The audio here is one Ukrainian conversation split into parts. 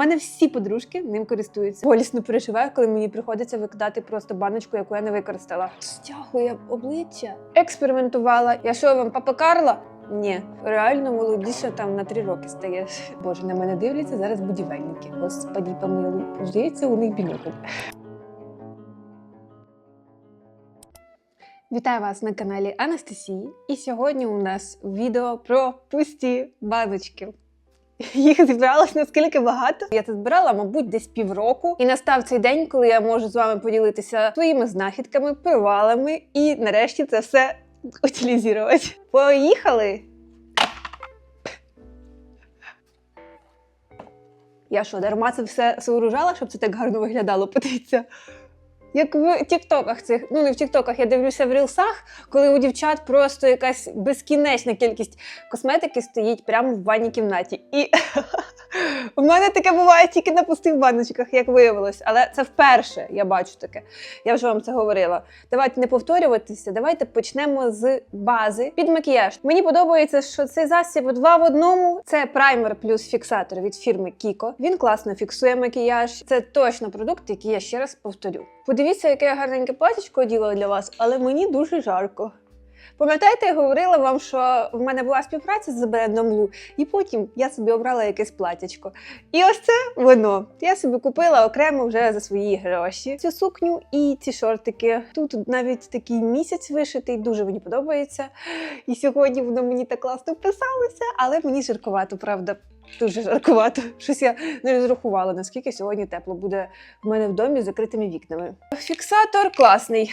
мене всі подружки ним користуються. Болісно переживаю, коли мені приходиться викидати просто баночку, яку я не використала. Стягує обличчя. Експериментувала. Я що вам папа Карла? Ні, реально молодіша там на три роки стає. Боже, на мене дивляться зараз будівельники. Господі помилуй. Здається, у них бінокль. Вітаю вас на каналі Анастасії. І сьогодні у нас відео про пусті баночки. Їх зібралось наскільки багато. Я це збирала, мабуть, десь півроку. І настав цей день, коли я можу з вами поділитися своїми знахідками, провалами і нарешті це все утилізувати. Поїхали! Я що, дарма це все сооружала, щоб це так гарно виглядало? Подивіться. Як в Тіктоках цих, ну не в Тіктоках, я дивлюся в рілсах, коли у дівчат просто якась безкінечна кількість косметики стоїть прямо в ванній кімнаті. І у мене таке буває тільки на пустих баночках, як виявилось. Але це вперше я бачу таке. Я вже вам це говорила. Давайте не повторюватися, давайте почнемо з бази під макіяж. Мені подобається, що цей засіб два в одному. Це праймер плюс фіксатор від фірми Kiko. Він класно фіксує макіяж. Це точно продукт, який я ще раз повторю. Подивіться, яке я гарненьке платічко оділа для вас, але мені дуже жарко. Пам'ятаєте, я говорила вам, що в мене була співпраця з брендом Лу, і потім я собі обрала якесь платячко. І ось це воно. Я собі купила окремо вже за свої гроші цю сукню і ці шортики. Тут навіть такий місяць вишитий, дуже мені подобається. І сьогодні воно мені так класно вписалося, але мені жаркувато, правда. Дуже жаркувато. Щось я не розрахувала, наскільки сьогодні тепло буде в мене в домі з закритими вікнами. Фіксатор класний.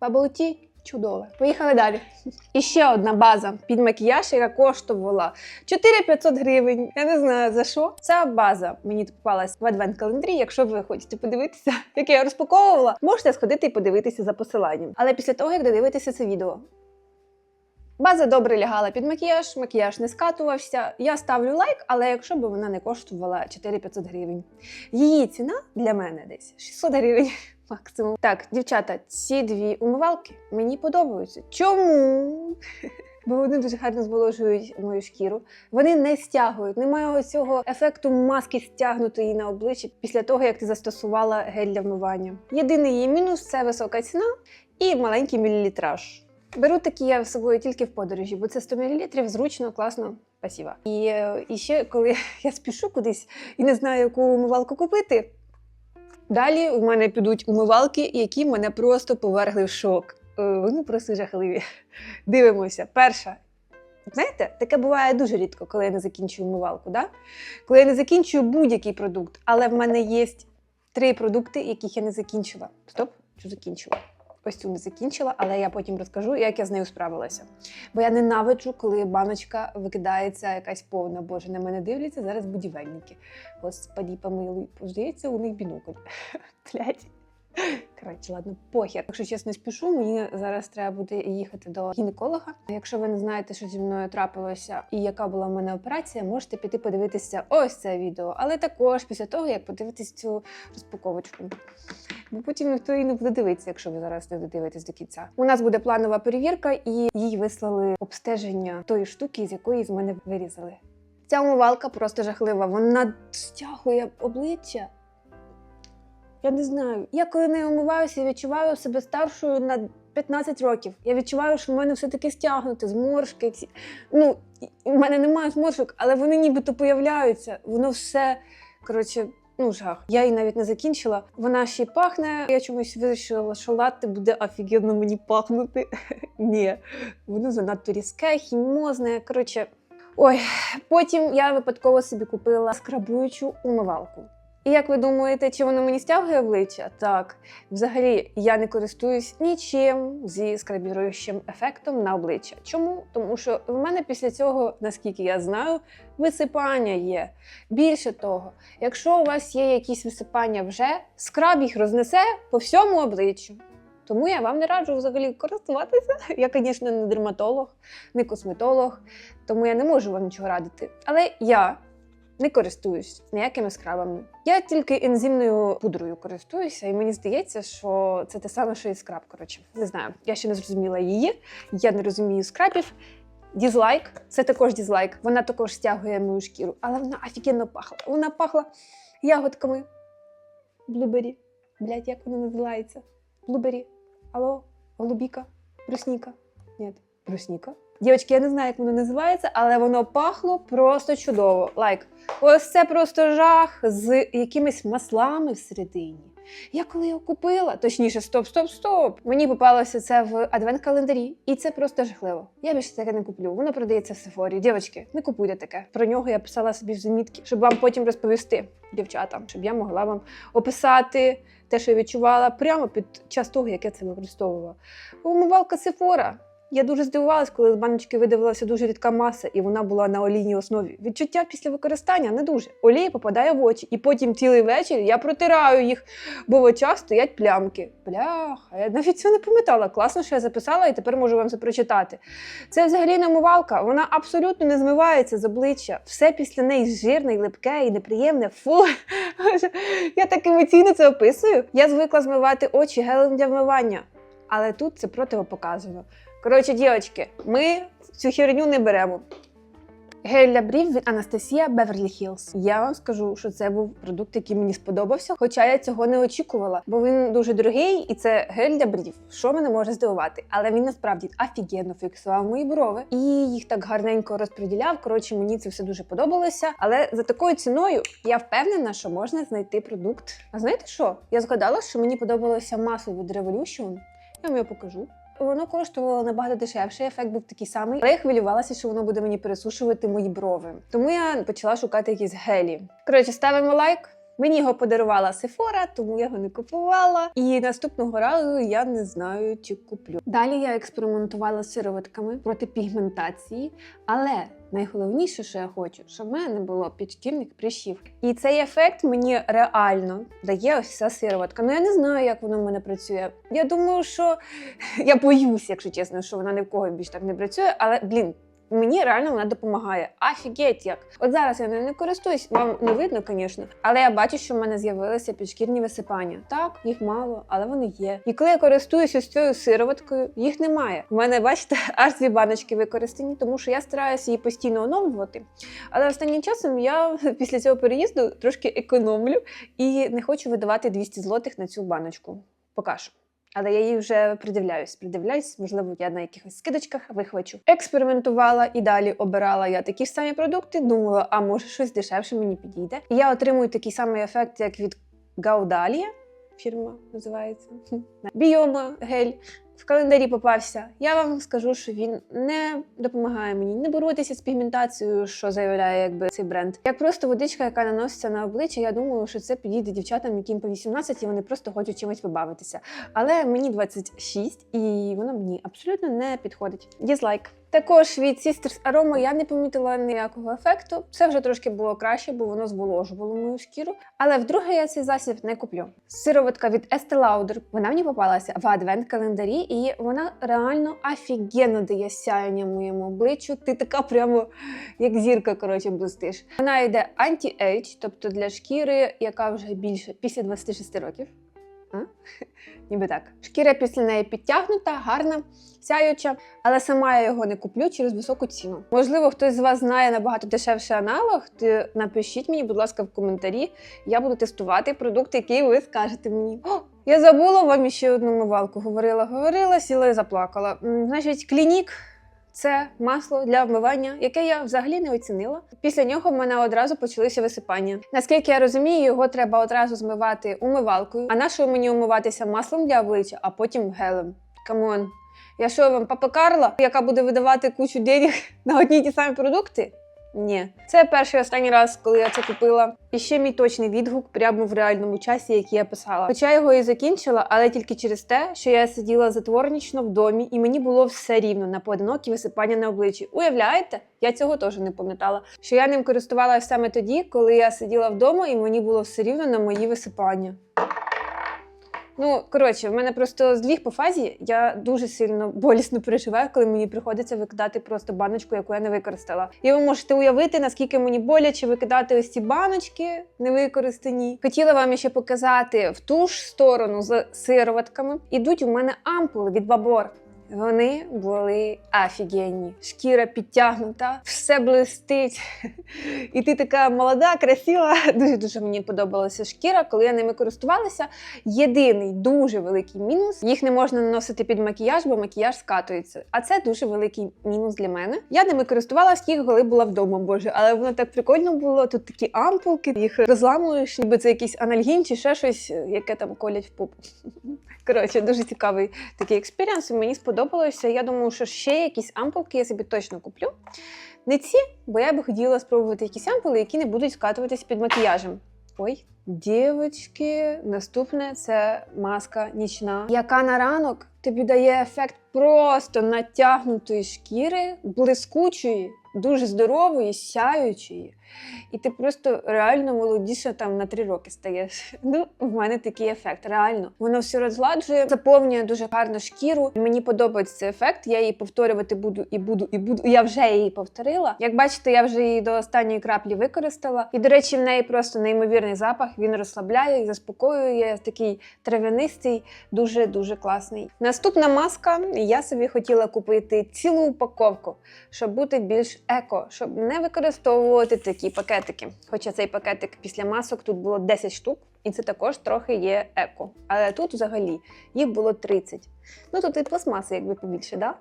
Бабл-ті чудове. Поїхали далі. І ще одна база під макіяж, яка коштувала 4500 гривень. Я не знаю за що. Ця база мені попалась в адвент-календарі. Якщо ви хочете подивитися, як я розпаковувала, можете сходити і подивитися за посиланням. Але після того, як додивитися це відео. База добре лягала під макіяж, макіяж не скатувався. Я ставлю лайк, але якщо б вона не коштувала 4500 гривень. Її ціна для мене десь 600 гривень максимум. Так, дівчата, ці дві умивалки мені подобаються. Чому? Бо вони дуже гарно зволожують мою шкіру. Вони не стягують, немає цього ефекту маски стягнутої на обличчі після того, як ти застосувала гель для вмивання. Єдиний її мінус це висока ціна і маленький мілілітраж. Беру такі я з собою тільки в подорожі, бо це 100 мл, зручно, класно, спасибо. І, е, і ще коли я спішу кудись і не знаю, яку умивалку купити. Далі в мене підуть умивалки, які мене просто повергли в шок. Е, Вони просто жахливі. Дивимося. Перша. Знаєте, таке буває дуже рідко, коли я не закінчую умивалку. Да? Коли я не закінчую будь-який продукт, але в мене є три продукти, яких я не закінчила. Стоп, що закінчила? Ось цю не закінчила, але я потім розкажу, як я з нею справилася. Бо я ненавиджу, коли баночка викидається якась повна. Боже, на мене дивляться зараз будівельники. Господі, помилуй, здається, у них бінокль. Блять. Коротше, ладно, похер. Якщо чесно спішу, мені зараз треба буде їхати до гінеколога. Якщо ви не знаєте, що зі мною трапилося і яка була в мене операція, можете піти подивитися ось це відео, але також після того, як подивитись цю розпаковочку. Бо потім ніхто і не буде дивитися, якщо ви зараз не додивитесь до кінця. У нас буде планова перевірка, і їй вислали обстеження тої штуки, з якої з мене вирізали. Ця умивалка просто жахлива. Вона стягує обличчя. Я не знаю. Я коли не омиваюся, я відчуваю себе старшою на 15 років. Я відчуваю, що в мене все таки стягнуте, зморшки. Ці... Ну, в мене немає зморшок, але вони нібито появляються. Воно все коротше. Ну, жах. Я її навіть не закінчила. Вона ще й пахне. Я чомусь вирішила, що латте буде офігенно мені пахнути. Ні, воно занадто різке, хімозне. Коротше, ой, потім я випадково собі купила скрабуючу умивалку. І як ви думаєте, чи воно мені стягує обличчя? Так, взагалі я не користуюсь нічим зі скрабіруючим ефектом на обличчя. Чому? Тому що в мене після цього, наскільки я знаю, висипання є. Більше того, якщо у вас є якісь висипання вже, скраб їх рознесе по всьому обличчю. Тому я вам не раджу взагалі користуватися. Я, звісно, не дерматолог, не косметолог, тому я не можу вам нічого радити. Але я не користуюсь ніякими скрабами. Я тільки ензимною пудрою користуюся, і мені здається, що це те саме, що і скраб. Коротше, не знаю. Я ще не зрозуміла її, я не розумію скрабів. Дізлайк, це також дізлайк. Вона також стягує мою шкіру, але вона офігенно пахла. Вона пахла ягодками. Блубері. Блять, як вона називається? Блубері. Алло, голубіка, брусніка. Ні, брусніка. Дівчатки, я не знаю, як воно називається, але воно пахло просто чудово. Лайк. Ось це просто жах з якимись маслами всередині. Я коли його купила, точніше, стоп, стоп, стоп. Мені попалося це в адвент-календарі, і це просто жахливо. Я більше таке не куплю. Воно продається в Сефорі. Дівчатки, не купуйте таке. Про нього я писала собі в замітки, щоб вам потім розповісти, дівчатам, щоб я могла вам описати те, що я відчувала прямо під час того, як я це використовувала. Умивалка Сефора. Я дуже здивувалась, коли з баночки видавилася дуже рідка маса, і вона була на олійній основі. Відчуття після використання не дуже. Олія попадає в очі, і потім цілий вечір я протираю їх, бо в очах стоять плямки. Бляха, я навіть цього не пам'ятала. Класно, що я записала, і тепер можу вам це прочитати. Це взагалі не умивалка, вона абсолютно не змивається з обличчя. Все після неї жирне, і липке і неприємне. Фу. Я так емоційно це описую. Я звикла змивати очі гелем для вмивання, але тут це противопоказано. Коротше, дівчатки, ми цю херню не беремо. Гель для брів від Анастасія Беверлі Хіллз. Я вам скажу, що це був продукт, який мені сподобався, хоча я цього не очікувала, бо він дуже дорогий і це гель для брів. Що мене може здивувати? Але він насправді офігенно фіксував мої брови і їх так гарненько розподіляв. Коротше, мені це все дуже подобалося. Але за такою ціною я впевнена, що можна знайти продукт. А знаєте що? Я згадала, що мені подобалося масло від Revolution. Я вам його покажу. Воно коштувало набагато дешевше, ефект був такий самий, але я хвилювалася, що воно буде мені пересушувати мої брови. Тому я почала шукати якісь гелі. Коротше, ставимо лайк. Мені його подарувала Сефора, тому я його не купувала. І наступного разу я не знаю, чи куплю. Далі я експериментувала з сироватками проти пігментації, але найголовніше, що я хочу, щоб в мене не було підшкірних прищів. І цей ефект мені реально дає ось ця сироватка. Ну я не знаю, як воно в мене працює. Я думаю, що я боюсь, якщо чесно, що вона ні в кого більш так не працює, але блін. Мені реально вона допомагає. Офігеть як. От зараз я не користуюсь, вам не видно, звісно, але я бачу, що в мене з'явилися підшкірні висипання. Так, їх мало, але вони є. І коли я користуюся ось цією сироваткою, їх немає. У мене, бачите, аж дві баночки використані, тому що я стараюся її постійно оновлювати. Але останнім часом я після цього переїзду трошки економлю і не хочу видавати 200 злотих на цю баночку. Поки що. Але я їй вже придивляюсь. Придивляюсь, можливо, я на якихось скидочках вихвачу. Експериментувала і далі обирала я такі ж самі продукти. Думала, а може щось дешевше мені підійде. І я отримую такий самий ефект, як від Гаудалія. Фірма називається Біома гель. В календарі попався. Я вам скажу, що він не допомагає мені не боротися з пігментацією, що заявляє якби цей бренд. Як просто водичка, яка наноситься на обличчя, я думаю, що це підійде дівчатам, яким по 18, і вони просто хочуть чимось побавитися. Але мені 26, і воно мені абсолютно не підходить. Дізлайк. Також від Sisters Aroma я не помітила ніякого ефекту. Це вже трошки було краще, бо воно зволожувало мою шкіру. Але вдруге я цей засіб не куплю. Сироватка від Estee Lauder, вона мені попалася в адвент-календарі, і вона реально офігенно дає сяяння моєму обличчю. Ти така прямо як зірка, коротше, блистиш. Вона йде анті-ейдж, тобто для шкіри, яка вже більше після 26 років. А? Ніби так. Шкіра після неї підтягнута, гарна, сяюча, але сама я його не куплю через високу ціну. Можливо, хтось з вас знає набагато дешевший аналог, то напишіть мені, будь ласка, в коментарі. Я буду тестувати продукт, який ви скажете мені. О, я забула вам ще одну мивалку. Говорила, говорила, сіла і заплакала. Значить, клінік. Це масло для вмивання, яке я взагалі не оцінила. Після нього в мене одразу почалися висипання. Наскільки я розумію, його треба одразу змивати умивалкою. А нашою мені умиватися маслом для обличчя, а потім гелем. Камон. Я що вам папа Карла, яка буде видавати кучу денег на одні ті самі продукти? Ні, це перший останній раз, коли я це купила. І ще мій точний відгук прямо в реальному часі, який я писала. Хоча його і закінчила, але тільки через те, що я сиділа затворнічно в домі, і мені було все рівно на поодинокі висипання на обличчі. Уявляєте? Я цього теж не пам'ятала. Що я ним користувалася саме тоді, коли я сиділа вдома, і мені було все рівно на мої висипання. Ну, коротше, в мене просто зліг по фазі. Я дуже сильно болісно переживаю, коли мені приходиться викидати просто баночку, яку я не використала. І ви можете уявити, наскільки мені боляче викидати ось ці баночки невикористані. Хотіла вам ще показати в ту ж сторону з сироватками. Ідуть у мене ампули від бабор. Вони були офігенні. Шкіра підтягнута, все блистить. І ти така молода, красива. Дуже дуже мені подобалася шкіра, коли я ними користувалася. Єдиний дуже великий мінус: їх не можна наносити під макіяж, бо макіяж скатується. А це дуже великий мінус для мене. Я ними користувалася їх, коли була вдома, боже, але воно так прикольно було. Тут такі ампулки, їх розламуєш, ніби це якийсь анальгін чи ще щось, яке там колять в попу. Коротше, дуже цікавий такий експіріанс. Мені сподобалося. Я думаю, що ще якісь ампулки я собі точно куплю. Не ці, бо я би хотіла спробувати якісь ампули, які не будуть скатуватись під макіяжем. Ой, дівчатки, наступне це маска нічна, яка на ранок тобі дає ефект просто натягнутої шкіри, блискучої, дуже здорової, сяючої. І ти просто реально молодіша там на три роки стаєш. Ну, в мене такий ефект, реально. Воно все розгладжує, заповнює дуже гарно шкіру. Мені подобається цей ефект. Я її повторювати буду і буду, і буду. Я вже її повторила. Як бачите, я вже її до останньої краплі використала. І, до речі, в неї просто неймовірний запах. Він розслабляє заспокоює. Такий трав'янистий, дуже дуже класний. Наступна маска. Я собі хотіла купити цілу упаковку, щоб бути більш еко, щоб не використовувати такі пакетики. Хоча цей пакетик після масок тут було 10 штук, і це також трохи є еко. Але тут взагалі їх було 30. Ну тут і пластмаси, якби побільше, да?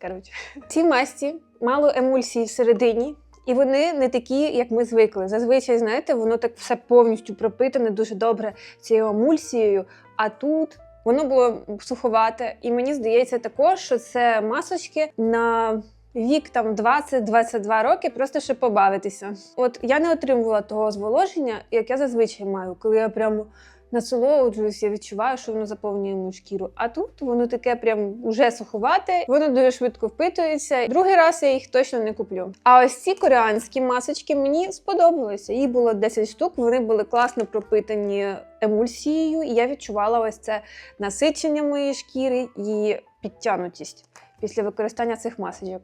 Коротше. Ці масці мало емульсії всередині. І вони не такі, як ми звикли. Зазвичай, знаєте, воно так все повністю пропитане дуже добре цією емульсією. А тут воно було суховате. І мені здається також, що це масочки на вік там 20-22 роки, просто щоб побавитися. От я не отримувала того зволоження, як я зазвичай маю, коли я прямо насолоджуюсь, я відчуваю, що воно заповнює мою шкіру. А тут воно таке прям уже суховате, воно дуже швидко впитується. Другий раз я їх точно не куплю. А ось ці кореанські масочки мені сподобалися. Їх було 10 штук, вони були класно пропитані емульсією, і я відчувала ось це насичення моєї шкіри і підтянутість після використання цих масочок.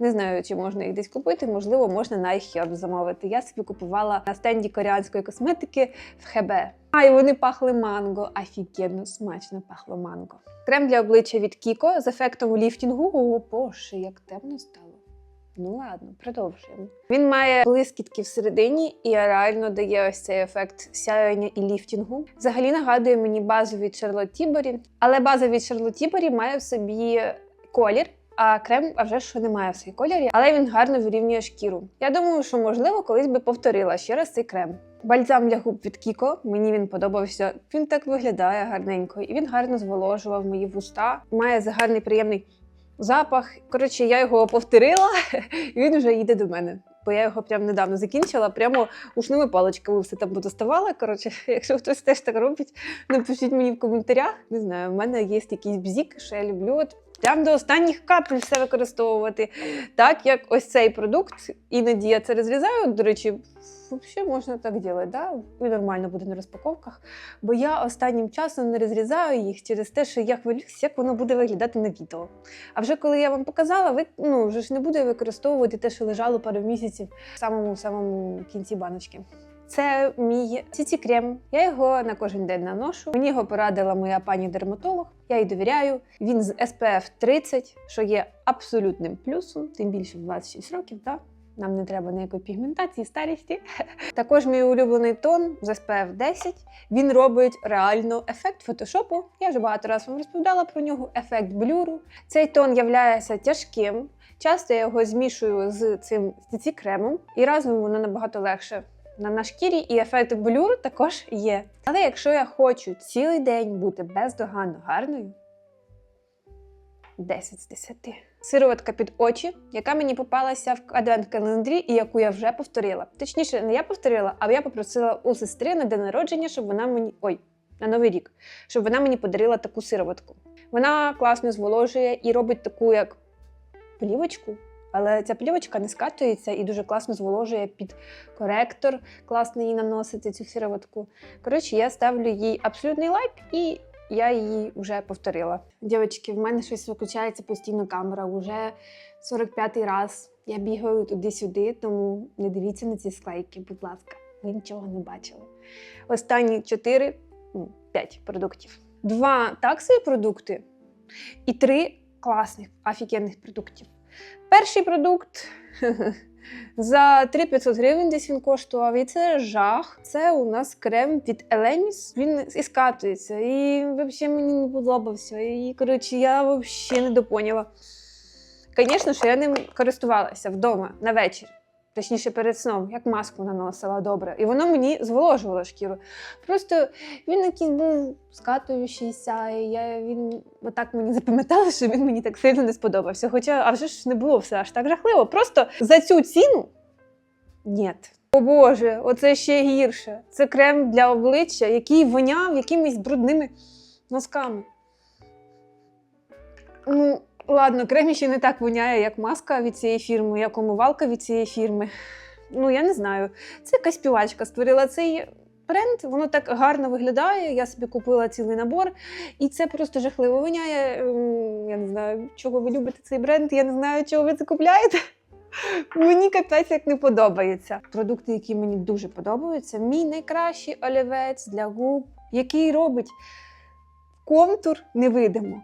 Не знаю, чи можна їх десь купити, можливо, можна на iHerb замовити. Я собі купувала на стенді кореанської косметики в ХБ. А і вони пахли манго. Офігенно смачно пахло манго. Крем для обличчя від Кіко з ефектом ліфтінгу. О, боже, як темно стало. Ну ладно, продовжуємо. Він має блискітки всередині і реально дає ось цей ефект сяєння і ліфтінгу. Взагалі нагадує мені базу від Tilbury, але база від Charlotte Tilbury має в собі колір. А крем а вже що немає в цій кольорі, але він гарно вирівнює шкіру. Я думаю, що можливо колись би повторила ще раз цей крем. Бальзам для губ від Кіко. Мені він подобався. Він так виглядає гарненько, і він гарно зволожував мої вуста. Має гарний приємний запах. Коротше, я його повторила, і він вже їде до мене. Бо я його прямо недавно закінчила, прямо ушними паличками все там доставала. Коротше, якщо хтось теж так робить, напишіть мені в коментарях. Не знаю, в мене є якийсь бзік, що я люблю. Прям до останніх капель все використовувати. Так як ось цей продукт, іноді я це розрізаю. До речі, взагалі можна так робити, да? і нормально буде на розпаковках. Бо я останнім часом не розрізаю їх через те, що я хвилююсь, як воно буде виглядати на відео. А вже коли я вам показала, ви ну вже ж не буде використовувати те, що лежало пару місяців в самому самому кінці баночки. Це мій ціці крем. Я його на кожен день наношу. Мені його порадила моя пані дерматолог. Я їй довіряю. Він з SPF 30, що є абсолютним плюсом, тим більше в 26 років. Так? Нам не треба ніякої пігментації, старості. Також мій улюблений тон з SPF 10. Він робить реально ефект фотошопу. Я вже багато разів вам розповідала про нього. Ефект блюру. Цей тон являється тяжким. Часто я його змішую з цим з кремом, і разом воно набагато легше на, на шкірі, і ефект блюр також є. Але якщо я хочу цілий день бути бездоганно гарною, 10 з 10. Сироватка під очі, яка мені попалася в адвент-календарі і яку я вже повторила. Точніше, не я повторила, а я попросила у сестри на день народження, щоб вона мені. Ой, на новий рік, щоб вона мені подарила таку сироватку. Вона класно зволожує і робить таку, як плівочку. Але ця плівочка не скатується і дуже класно зволожує під коректор, класно її наносити, цю сироватку. Коротше, я ставлю їй абсолютний лайк і я її вже повторила. Дівчатки, в мене щось виключається постійно камера. Уже 45-й раз я бігаю туди-сюди, тому не дивіться на ці склейки, будь ласка, ви нічого не бачили. Останні 4, 5 продуктів. Два таксові продукти і три класних, офігенних продуктів. Перший продукт за 3500 гривень десь він коштував, і це жах. Це у нас крем від Еленіс. Він і скатується, і взагалі мені не подобався. І коротше, я взагалі не допоняла. Звісно, що я ним користувалася вдома на вечір. Точніше, перед сном, як маску наносила добре. І воно мені зволожувало шкіру. Просто він якийсь був скатуючийся, і я, він отак мені запам'ятала, що він мені так сильно не сподобався. Хоча, а вже ж не було все аж так жахливо. Просто за цю ціну ні. О Боже, оце ще гірше. Це крем для обличчя, який воняв якимись брудними носками. Ну, ладно, крем ще не так воняє, як маска від цієї фірми, як омивалка від цієї фірми. Ну, я не знаю. Це якась співачка створила цей бренд, воно так гарно виглядає. Я собі купила цілий набор, і це просто жахливо воняє. Ем, Я не знаю, чого ви любите цей бренд, я не знаю, чого ви це купляєте. Мені капець як не подобається. Продукти, які мені дуже подобаються, мій найкращий олівець для губ, який робить контур невидимо.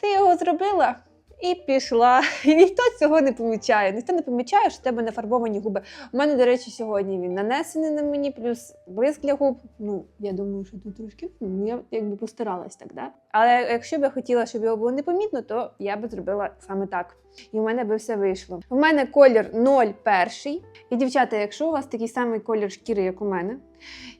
Ти його зробила і пішла. І ніхто цього не помічає. Ніхто не помічає, що в тебе нафарбовані губи. У мене, до речі, сьогодні він нанесений на мені, плюс блиск для губ. Ну, я думаю, що тут трошки ну, я якби постаралась так, да? Але якщо б я хотіла, щоб його було непомітно, то я би зробила саме так. І в мене би все вийшло. У мене колір 01. І, дівчата, якщо у вас такий самий колір шкіри, як у мене,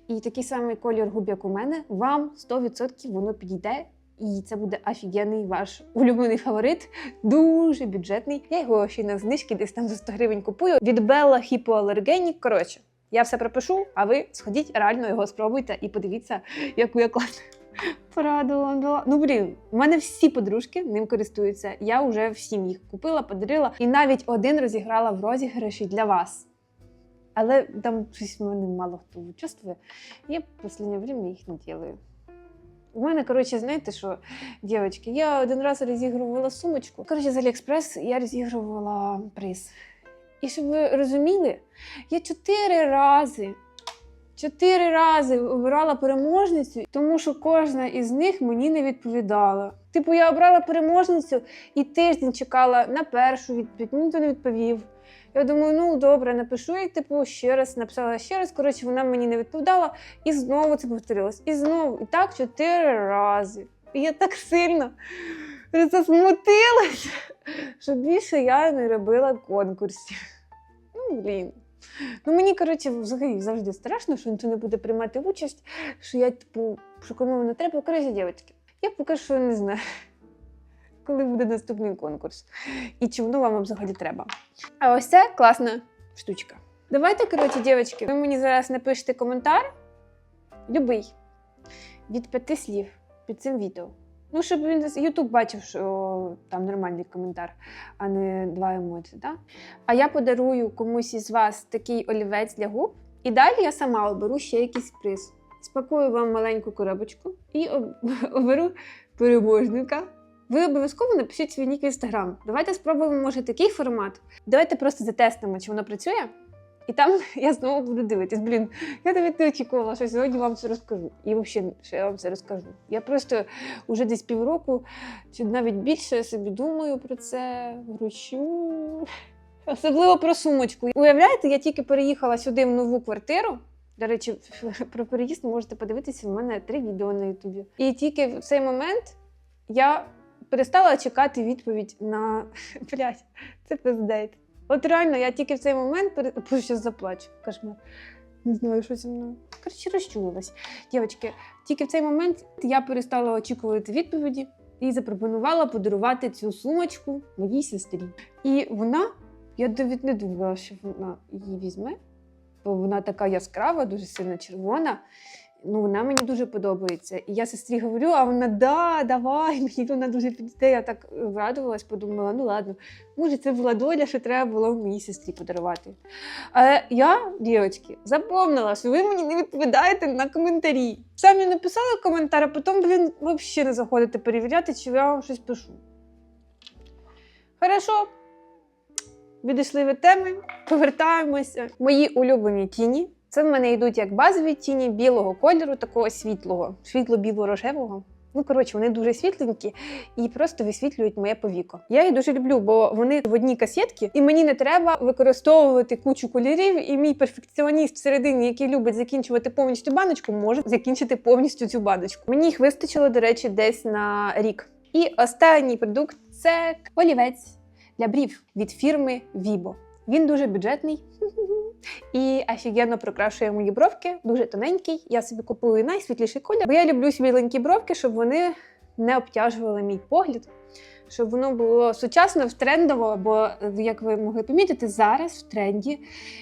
і такий самий колір губ, як у мене, вам 100% воно підійде. І це буде офігенний ваш улюблений фаворит, дуже бюджетний. Я його ще й на знижки десь там за 100 гривень купую. Від Bella Hypoallergenic. Коротше, я все пропишу, а ви сходіть, реально його спробуйте і подивіться, яку я класну пораду. Ну блін, у мене всі подружки ним користуються. Я вже всім їх купила, подарила і навіть один розіграла в розіграші для вас. Але там щось в мене мало хто участвує. Я в останнє время їх не ділаю. У мене, коротше, знаєте що, дівчатки, я один раз розігрувала сумочку. Коротше, з Аліекспрес я розігрувала приз. І щоб ви розуміли, я чотири рази, чотири рази обирала переможницю, тому що кожна із них мені не відповідала. Типу, я обрала переможницю і тиждень чекала на першу відповідь, ніхто не відповів. Я думаю, ну добре, напишу їй, типу, ще раз, написала ще раз. Коротше, вона мені не відповідала, і знову це повторилось. І знову, і так чотири рази. І я так сильно засмутилась, що більше я не робила конкурсів. Ну, блін. Ну, мені, коротше, взагалі завжди страшно, що ніхто не буде приймати участь, що я, типу, що кому не треба. Коротше, дівчатки, я поки що не знаю, коли буде наступний конкурс і чи воно вам взагалі треба. А ось це класна штучка. Давайте, коротше, дівчатки, ви мені зараз напишете коментар, любий, від п'яти слів під цим відео. Ну, щоб він YouTube бачив, що там нормальний коментар, а не два емоці. Да? А я подарую комусь із вас такий олівець для губ. І далі я сама оберу ще якийсь приз. Спакую вам маленьку коробочку і об- оберу переможника. Ви обов'язково напишіть свій нік в інстаграм. Давайте спробуємо, може, такий формат. Давайте просто затестимо, чи воно працює. І там я знову буду дивитись. Блін, я навіть не очікувала, що сьогодні вам це розкажу. І взагалі, що я вам це розкажу. Я просто вже десь півроку чи навіть більше собі думаю про це, вручу. Особливо про сумочку. Уявляєте, я тільки переїхала сюди в нову квартиру. До речі, про переїзд можете подивитися. У мене три відео на Ютубі. І тільки в цей момент я перестала чекати відповідь на блядь, це пиздець. От реально, я тільки в цей момент пере... Боже, заплачу. Кошмар. Не знаю, що зі мною. Коротше, розчулилась. Дівчатки, тільки в цей момент я перестала очікувати відповіді і запропонувала подарувати цю сумочку моїй сестрі. І вона, я навіть не думала, що вона її візьме, бо вона така яскрава, дуже сильно червона. Ну, вона мені дуже подобається. І я сестрі говорю, а вона да, давай, мені вона дуже підійде. Я так радувалась, подумала, ну ладно, може, це була доля, що треба було моїй сестрі подарувати. Але я, дівчатки, запомнила, що ви мені не відповідаєте на коментарі. Самі написали коментар, а потім, блін, взагалі не заходите перевіряти, чи я вам щось пишу. Хорошо. Відійшли від теми, повертаємося. Мої улюблені тіні. Це в мене йдуть як базові тіні білого кольору, такого світлого, світло-біло-рожевого. Ну, коротше, вони дуже світленькі і просто висвітлюють моє повіко. Я їх дуже люблю, бо вони в одній касетці, і мені не треба використовувати кучу кольорів. І мій перфекціоніст всередині, який любить закінчувати повністю баночку, може закінчити повністю цю баночку. Мені їх вистачило, до речі, десь на рік. І останній продукт це олівець для брів від фірми Vibo. Він дуже бюджетний і офігенно прокрашує мої бровки, дуже тоненький. Я собі купую найсвітліший колір, бо я люблю світленькі бровки, щоб вони не обтяжували мій погляд, щоб воно було сучасно, трендово, бо, як ви могли помітити, зараз в тренді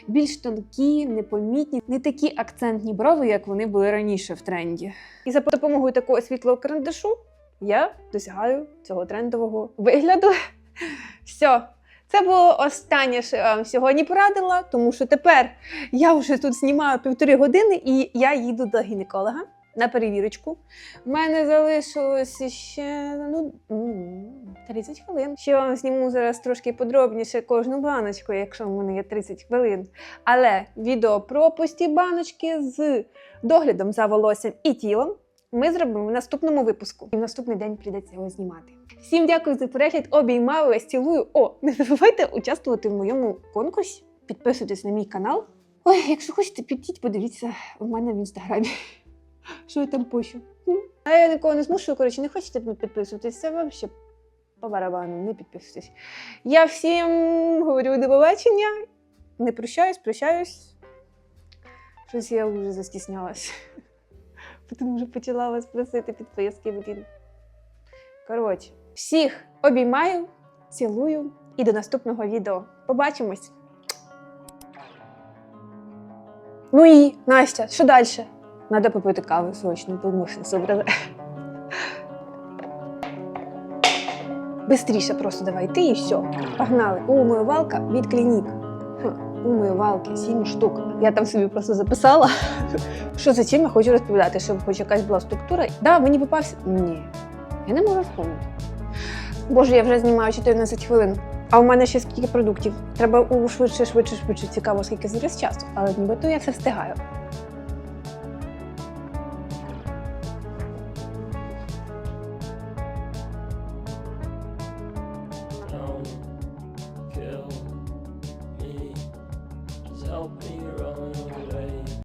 більш тонкі, непомітні, не такі акцентні брови, як вони були раніше в тренді. І за допомогою такого світлого карандашу я досягаю цього трендового вигляду. Все. Це було останнє, що я вам сьогодні порадила, тому що тепер я вже тут знімаю півтори години і я їду до гінеколога на перевірочку. У мене залишилося ще ну, 30 хвилин. Ще вам зніму зараз трошки подробніше кожну баночку, якщо в мене є 30 хвилин. Але відео про пусті баночки з доглядом за волоссям і тілом ми зробимо в наступному випуску. І в наступний день прийдеться його знімати. Всім дякую за перегляд. Обіймаю вас, цілую. О, не забувайте участвувати в моєму конкурсі. Підписуйтесь на мій канал. Ой, якщо хочете, підіть, подивіться у мене в інстаграмі. Що я там пощу. А я нікого не змушую, коротше, не хочете підписуватись, це взагалі по барабану, не підписуйтесь. Я всім говорю до побачення. Не прощаюсь, прощаюсь. Щось я вже застіснялась. Тому що почала вас просити підписки, блін. Коротше, всіх обіймаю, цілую і до наступного відео. Побачимось! Ну і Настя, що далі? Надо попити кави срочно, тому що собрали. Бистріше просто давай ти і все. Погнали. Умивалка від клінік. Умивалки, сім штук. Я там собі просто записала. Що за чим я хочу розповідати, щоб хоч якась була структура. Да, мені попався. Ні, я не можу вспомнити. Боже, я вже знімаю 14 хвилин. А у мене ще скільки продуктів. Треба у швидше, швидше, швидше. Цікаво, скільки зараз часу. Але нібито я все встигаю.